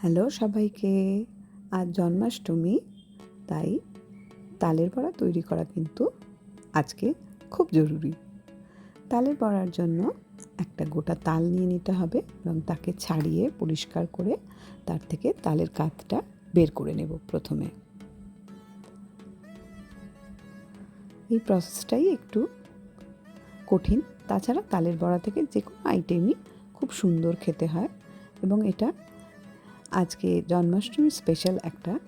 Hello সবাইকে। আজ জন্মাষ্টমী, তাই তালের বড়া তৈরি করা কিন্তু আজকে খুব জরুরি। তালের বড়ার জন্য একটা গোটা তাল নিয়ে নিতে হবে এবং তাকে ছাড়িয়ে পরিষ্কার করে তার থেকে তালের কাতটা বের করে নেব প্রথমে। এই প্রসেসটাই একটু কঠিন। তাছাড়া তালের বড়া থেকে যে কোনো আইটেমই খুব সুন্দর খেতে হয় এবং এটা আজকে জন্মাষ্টমীর স্পেশাল একটা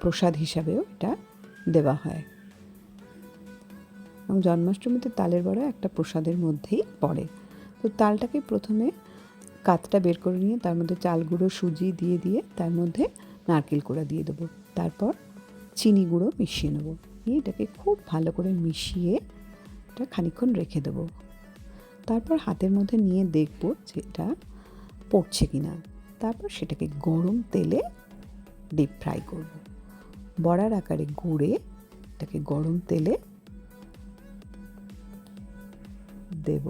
প্রসাদ হিসাবেও এটা দেওয়া হয়। এবং জন্মাষ্টমীতে তালের বড়া একটা প্রসাদের মধ্যেই পড়ে। তো তালটাকে প্রথমে কাতটা বের করে নিয়ে তার মধ্যে চাল গুঁড়ো, সুজি দিয়ে দিয়ে তার মধ্যে নারকেল কোড়া দিয়ে দেবো। তারপর চিনি গুঁড়ো মিশিয়ে নেব। নিয়ে এটাকে খুব ভালো করে মিশিয়ে এটা খানিক্ষণ রেখে দেবো। তারপর হাতের মধ্যে নিয়ে দেখব যে এটা পড়ছে কি না তারপর সেটাকে গরম তেলে ডিপ ফ্রাই করব। বড়ার আকারে গুঁড়ে এটাকে গরম তেলে দেব।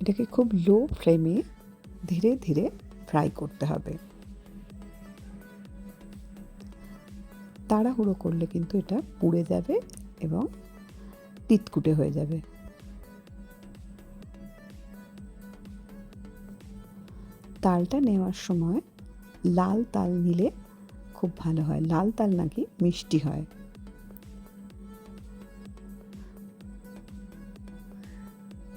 এটাকে খুব লো ফ্লেমে ধীরে ধীরে ফ্রাই করতে হবে। তাড়াহুড়ো করলে কিন্তু এটা পুড়ে যাবে এবং তিতকুটে হয়ে যাবে। তালটা নেওয়ার সময় লাল তাল নিলে খুব ভালো হয়। লাল তাল নাকি মিষ্টি হয়।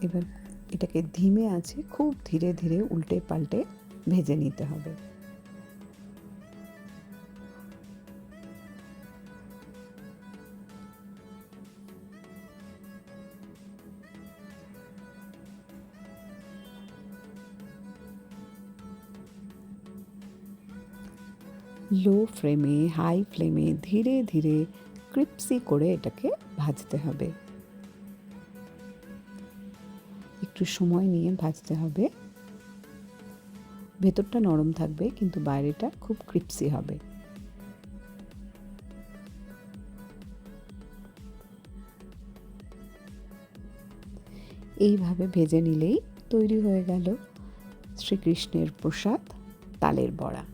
এবার এটাকে ধিমে আছে, খুব ধীরে ধীরে উল্টে পাল্টে ভেজে নিতে হবে। লো ফ্লেমে হাই ফ্লেমে ধীরে ধীরে ক্রিপসি করে এটাকে ভাজতে হবে। একটু সময় নিয়ে ভাজতে হবে। ভেতরটা নরম থাকবে, কিন্তু বাইরেটা খুব ক্রিপসি হবে। এইভাবে ভেজে নিলেই তৈরি হয়ে গেল শ্রীকৃষ্ণের প্রসাদ, তালের বড়া।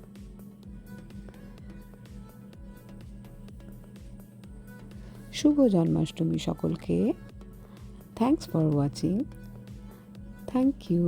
শুভ জন্মাষ্টমী সকলকে। Thanks for watching thank you